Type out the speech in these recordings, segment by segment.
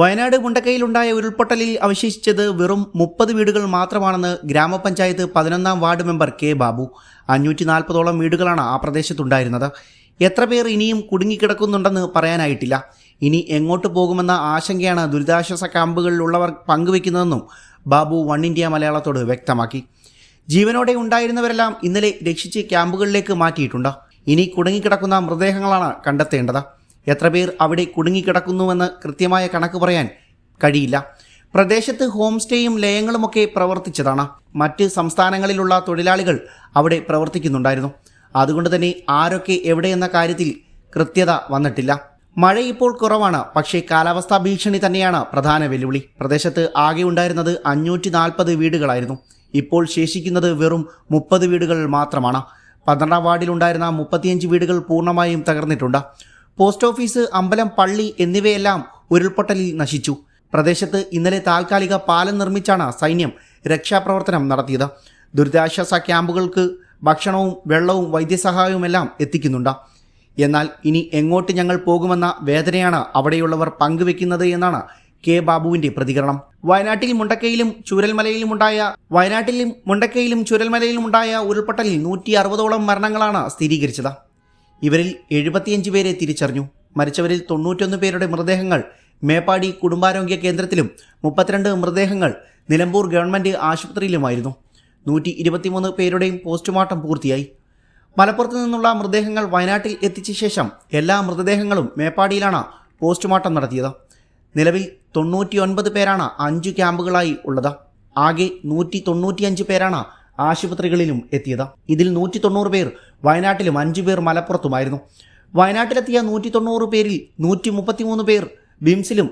വയനാട് മുണ്ടക്കയിലുണ്ടായ ഉരുൾപൊട്ടലിൽ അവശേഷിച്ചത് വെറും മുപ്പത് വീടുകൾ മാത്രമാണെന്ന് ഗ്രാമപഞ്ചായത്ത് പതിനൊന്നാം വാർഡ് മെമ്പർ കെ ബാബു. അഞ്ഞൂറ്റി നാൽപ്പതോളം വീടുകളാണ് ആ പ്രദേശത്തുണ്ടായിരുന്നത്. എത്ര പേർ ഇനിയും കുടുങ്ങിക്കിടക്കുന്നുണ്ടെന്ന് പറയാനായിട്ടില്ല. ഇനി എങ്ങോട്ട് പോകുമെന്ന ആശങ്കയാണ് ദുരിതാശ്വാസ ക്യാമ്പുകളിലുള്ളവർ പങ്കുവെക്കുന്നതെന്നും ബാബു വൺ ഇന്ത്യ മലയാളത്തോട് വ്യക്തമാക്കി. ജീവനോടെ ഉണ്ടായിരുന്നവരെല്ലാം ഇന്നലെ രക്ഷിച്ച് ക്യാമ്പുകളിലേക്ക് മാറ്റിയിട്ടുണ്ട്. ഇനി കുടുങ്ങിക്കിടക്കുന്ന മൃതദേഹങ്ങളാണ് കണ്ടെത്തേണ്ടത്. എത്ര പേർ അവിടെ കുടുങ്ങിക്കിടക്കുന്നുവെന്ന് കൃത്യമായ കണക്ക് പറയാൻ കഴിയില്ല. പ്രദേശത്ത് ഹോം സ്റ്റേയും ലയങ്ങളുമൊക്കെ പ്രവർത്തിച്ചതാണ്. മറ്റ് സംസ്ഥാനങ്ങളിലുള്ള തൊഴിലാളികൾ അവിടെ പ്രവർത്തിക്കുന്നുണ്ടായിരുന്നു. അതുകൊണ്ട് തന്നെ ആരൊക്കെ എവിടെയെന്ന കാര്യത്തിൽ കൃത്യത വന്നിട്ടില്ല. മഴ ഇപ്പോൾ കുറവാണ്. പക്ഷേ കാലാവസ്ഥാ ഭീഷണി തന്നെയാണ് പ്രധാന വെല്ലുവിളി. പ്രദേശത്ത് ആകെ ഉണ്ടായിരുന്നത് അഞ്ഞൂറ്റി നാൽപ്പത് വീടുകളായിരുന്നു. ഇപ്പോൾ ശേഷിക്കുന്നത് വെറും മുപ്പത് വീടുകൾ മാത്രമാണ്. പന്ത്രണ്ടാം വാർഡിലുണ്ടായിരുന്ന മുപ്പത്തിയഞ്ച് വീടുകൾ പൂർണമായും തകർന്നിട്ടുണ്ട്. പോസ്റ്റ് ഓഫീസ് അമ്പലം പള്ളി എന്നിവയെല്ലാം ഉരുൾപൊട്ടലിൽ നശിച്ചു. പ്രദേശത്ത് ഇന്നലെ താൽക്കാലിക പാലം നിർമ്മിച്ചാണ് സൈന്യം രക്ഷാപ്രവർത്തനം നടത്തിയത്. ദുരിതാശ്വാസ ക്യാമ്പുകൾക്ക് ഭക്ഷണവും വെള്ളവും വൈദ്യസഹായവുമെല്ലാം എത്തിക്കുന്നുണ്ട്. എന്നാൽ ഇനി എങ്ങോട്ട് ഞങ്ങൾ പോകുമെന്ന വേദനയാണ് അവിടെയുള്ളവർ പങ്കുവെക്കുന്നത് എന്നാണ് കെ. ബാബുവിന്റെ പ്രതികരണം. വയനാട്ടിൽ മുണ്ടക്കയിലും ചുരൽമലയിലും ഉണ്ടായ വയനാട്ടിലും മുണ്ടക്കയിലും ചുരൽമലയിലും ഉണ്ടായ ഉരുൾപൊട്ടലിൽ നൂറ്റി അറുപതോളം മരണങ്ങളാണ് സ്ഥിരീകരിച്ചത്. ഇവരിൽ എഴുപത്തിയഞ്ച് പേരെ തിരിച്ചറിഞ്ഞു. മരിച്ചവരിൽ തൊണ്ണൂറ്റൊന്ന് പേരുടെ മൃതദേഹങ്ങൾ മേപ്പാടി കുടുംബാരോഗ്യ കേന്ദ്രത്തിലും മുപ്പത്തിരണ്ട് മൃതദേഹങ്ങൾ നിലമ്പൂർ ഗവൺമെന്റ് ആശുപത്രിയിലുമായിരുന്നു. നൂറ്റി ഇരുപത്തിമൂന്ന് പേരുടെയും പോസ്റ്റ്മോർട്ടം പൂർത്തിയായി. മലപ്പുറത്ത് നിന്നുള്ള മൃതദേഹങ്ങൾ വയനാട്ടിൽ എത്തിച്ച ശേഷം എല്ലാ മൃതദേഹങ്ങളും മേപ്പാടിയിലാണ് പോസ്റ്റ്മോർട്ടം നടത്തിയത്. നിലവിൽ തൊണ്ണൂറ്റിയൊൻപത് പേരാണ് അഞ്ച് ക്യാമ്പുകളായി ഉള്ളത്. ആകെ നൂറ്റി തൊണ്ണൂറ്റിയഞ്ച് പേരാണ് ആശുപത്രികളിലും എത്തിയത്. ഇതിൽ നൂറ്റി തൊണ്ണൂറ് പേർ വയനാട്ടിലും അഞ്ചു പേർ മലപ്പുറത്തുമായിരുന്നു. വയനാട്ടിലെത്തിയ നൂറ്റി തൊണ്ണൂറ് പേരിൽ നൂറ്റി മുപ്പത്തിമൂന്ന് പേർ ബിംസിലും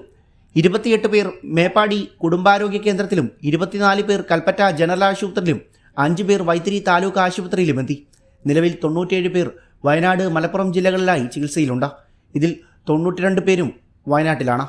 ഇരുപത്തിയെട്ട് പേർ മേപ്പാടി കുടുംബാരോഗ്യ കേന്ദ്രത്തിലും ഇരുപത്തിനാല് പേർ കൽപ്പറ്റ ജനറൽ ആശുപത്രിയിലും അഞ്ച് പേർ വൈത്തിരി താലൂക്ക് ആശുപത്രിയിലും എത്തി. നിലവിൽ തൊണ്ണൂറ്റിയേഴ് പേർ വയനാട് മലപ്പുറം ജില്ലകളിലായി ചികിത്സയിലുണ്ട്. ഇതിൽ തൊണ്ണൂറ്റിരണ്ട് പേരും വയനാട്ടിലാണ്.